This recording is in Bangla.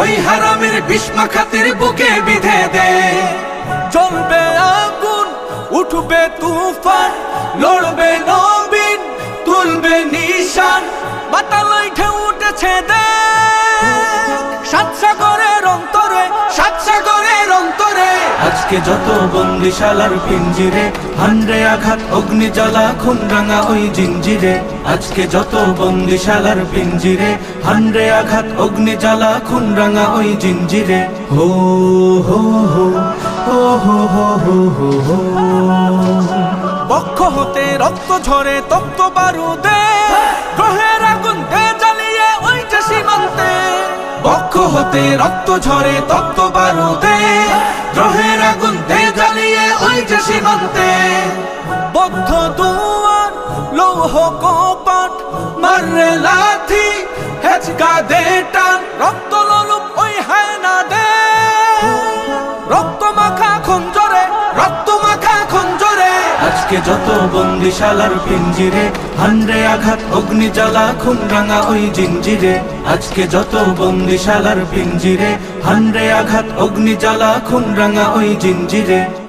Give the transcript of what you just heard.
ওই হারামের বিষ্মা খাতির বুকে বিধে দে। চলবে আগুন, উঠবে তুফান, লড়বে নবীন, তুলবে নিশান, বাতালয় ঢেউ উঠেছে দে। সাত সাগরের আজকে যত বন্দিশালার পিঞ্জিরে হান্ডে আঘাত অগ্নি জ্বালা খুনরাঙা ওই জিঞ্জিরে। আজকে যত বন্দিশালার পিঞ্জিরে হান্ডে আঘাত অগ্নি জ্বালা খুনরাঙা ওই জিঞ্জিরে। হো হো হো হো হো হো হো হো হো। বক্ষ হতে রক্ত ঝরে তপ্ত বারুদে। গ্রহের হতে রক্ত ঝরে তপ্ত বারুদে, গ্রহের আগুন দে জ্বালিয়ে ওই যে সীমান্তে। বদ্ধ দুয়ার, লৌহ কপাট মারে লাথি, হেচকা দে টান, রক্ত ললুপ ওই হায়না দে রক্ত মাখা খঞ্জরে রক্ত মাখা আজকে যত বন্দিশালার পিঞ্জিরে, হান্ড্রে আঘাত অগ্নি জ্বালা খুন রাঙা ওই জিঞ্জিরে। আজকে যত বন্দিশালার পিঞ্জিরে, হান্ড্রে আঘাত অগ্নি জ্বালা খুন রাঙা ওই জিঞ্জিরে।